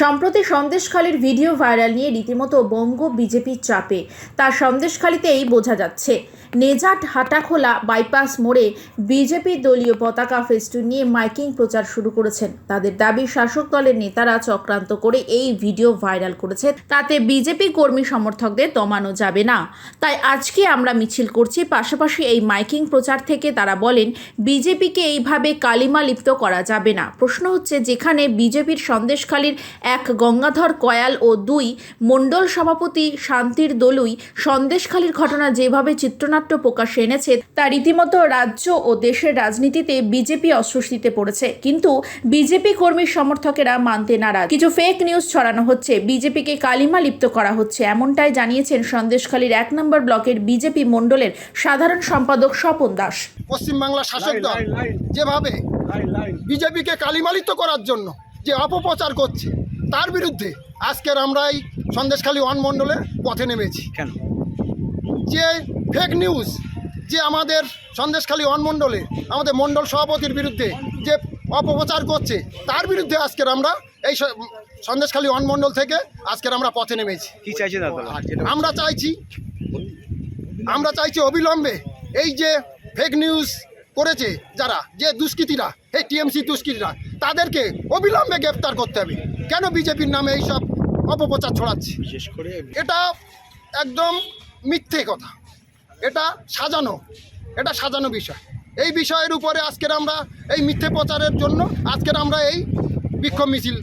সম্প্রতি সন্দেশখালীর video viral নিয়ে রীতিমতো বঙ্গ বিজেপির চাপে। তার সন্দেশখালীতেই বোঝা যাচ্ছে, নেজাট হাটাখোলা বাইপাস মোড়ে বিজেপি দলীয় পতাকা ফেস্টুন নিয়ে মাইকিং প্রচার শুরু করেছেন। তাদের দাবি, শাসক দলের নেতারা চক্রান্ত করে এই ভিডিও ভাইরাল করেছে। তাতে বিজেপি কর্মী সমর্থকদের দমানো যাবে না। তাই আজকে আমরা মিছিল করছি। পাশাপাশি এই মাইকিং প্রচার থেকে তারা বলেন, বিজেপিকে এইভাবে কালিমা লিপ্ত করা যাবে না। প্রশ্ন হচ্ছে, যেখানে বিজেপির সন্দেশখালীর এক গঙ্গাধর কয়াল ও দুই মণ্ডল সভাপতি শান্তির দলুই সন্দেশখালীর ঘটনা যেভাবে চিত্রনাট্য প্রকাশে এনেছে তা রীতিমতো রাজ্য ও দেশের রাজনীতিতে বিজেপি অস্বস্তিতে পড়েছে। কিন্তু বিজেপি কর্মী সমর্থকেরা মানতে নারাজ। কিছু ফেক নিউজ ছড়ানো হচ্ছে। বিজেপিকে কালিমা লিপ্ত করা হচ্ছে। এমনটাই জানিয়েছেন সন্দেশখালীর এক নম্বর ব্লকের বিজেপি মণ্ডলের সাধারণ সম্পাদক স্বপন দাস। পশ্চিমবাংলা শাসক দল। যেভাবে বিজেপিকে কালিমালিত করার জন্য যে অপপ্রচার করছে তার বিরুদ্ধে আজকের আমরা এই সন্দেশখালী ওয়ান মণ্ডলে পথে নেমেছি। কেন? যে ফেক নিউজ যে আমাদের সন্দেশখালী ওয়ান মণ্ডলে আমাদের মণ্ডল সভাপতির বিরুদ্ধে যে অপপ্রচার করছে তার বিরুদ্ধে আজকের আমরা এই সন্দেশখালী ওয়ান মণ্ডল থেকে আজকের আমরা পথে নেমেছি। কি আপনারা আমরা চাইছি আমরা চাইছি অবিলম্বে এই যে ফেক নিউজ করেছে যারা যে দুষ্কৃতীরা এই টিএমসি দুষ্কৃতীরা তাদেরকে অবিলম্বে গ্রেপ্তার করতে হবে। কেন বিজেপির নামে এইসব অপপ্রচার ছড়াচ্ছে? বিশেষ করে এটা একদম মিথ্যে কথা। এটা সাজানো এটা সাজানো বিষয়। এই বিষয়ের উপরে আজকের আমরা এই মিথ্যে প্রচারের জন্য আজকের আমরা এই বিক্ষোভ মিছিল